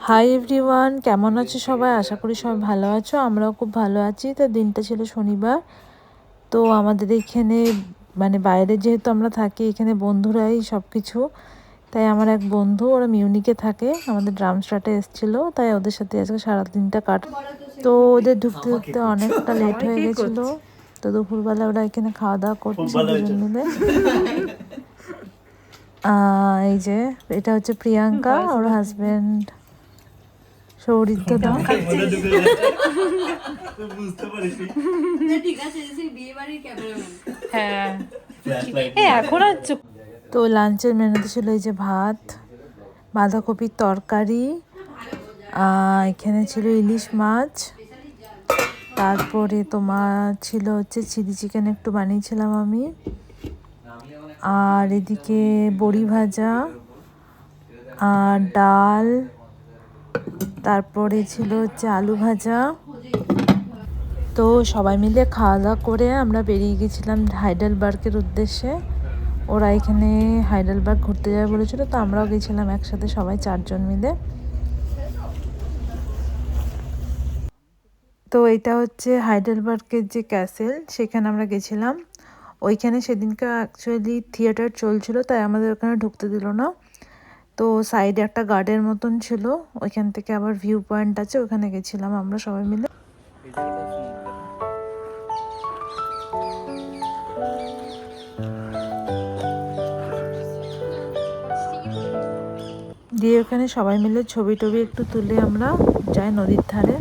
Hi everyone কেমন আছো সবাই? আশা করি সবাই ভালো আছো আমরাও খুব ভালো আছি। তো দিনটা ছিল শনিবার। তো আমাদের এখানে মানে বাইরে যেহেতু আমরা থাকি এখানে বন্ধুরাই সব কিছু তাই আমার এক বন্ধু ওরা মিউনিকে থাকে আমাদের ড্রাম ড্রামস্টাটে এসেছিল তাই ওদের সাথে আজকে সারাদিনটা কাট তো ওদের ঢুকতে ঢুকতে অনেকটা লেট হয়ে গেছিল। তো দুপুরবেলা ওরা এখানে খাওয়া দাওয়া করছে দুজন মিলে। এই যে এটা হচ্ছে প্রিয়াঙ্কা ওর হাজবেন্ড ক্যামেরাম্যান হ্যাঁ। এখন আর তো লাঞ্চের মেনুতে ছিল এই যে ভাত বাঁধাকপির তরকারি এখানে ছিল ইলিশ মাছ তারপরে তোমার ছিল হচ্ছে চিলি চিকেন একটু বানিয়েছিলাম আমি। আর এদিকে বড়ি ভাজা আর ডাল, তারপরে ছিল হচ্ছে আলু ভাজা। তো সবাই মিলে খাওয়া দাওয়া করে আমরা বেরিয়ে গেছিলাম হাইডেলবার্গের উদ্দেশ্যে। ওরা এখানে হাইডেলবার্গ ঘুরতে যাবে বলেছিল, তো আমরাও গেছিলাম একসাথে সবাই চারজন মিলে। তো এটা হচ্ছে হাইডেলবার্গের যে ক্যাসেল, সেখানে আমরা গেছিলাম। ওইখানে সেদিনকে অ্যাকচুয়ালি থিয়েটার চলছিল, তাই আমাদের ওখানে ঢুকতে দিল না। তো সাইডে একটা গার্ডের মতন ছিল, ওইখান থেকে আবার ভিউ পয়েন্ট আছে, ওখানে গেছিলাম আমরা সবাই মিলে। দিয়ে ওখানে সবাই মিলে ছবি টবি একটু তুলে আমরা যাই নদীর ধারে।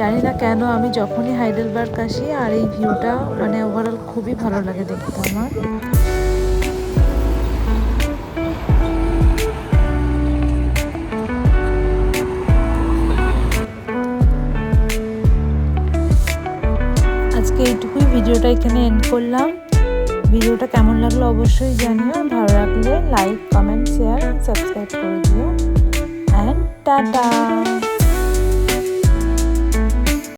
জানি না কেন আমি যখনই হাইডেল হাইডেলবার্গ আসি আর এই ভিউটা মানে ওভারঅল খুবই ভালো লাগে দেখতে আমার। আজকে এইটুকুই ভিডিওটা এখানে এন্ড করলাম। ভিডিওটা কেমন লাগল অবশ্যই জানিও। ভালো লাগলে লাইক কমেন্ট শেয়ার সাবস্ক্রাইব করে দিও। And tata!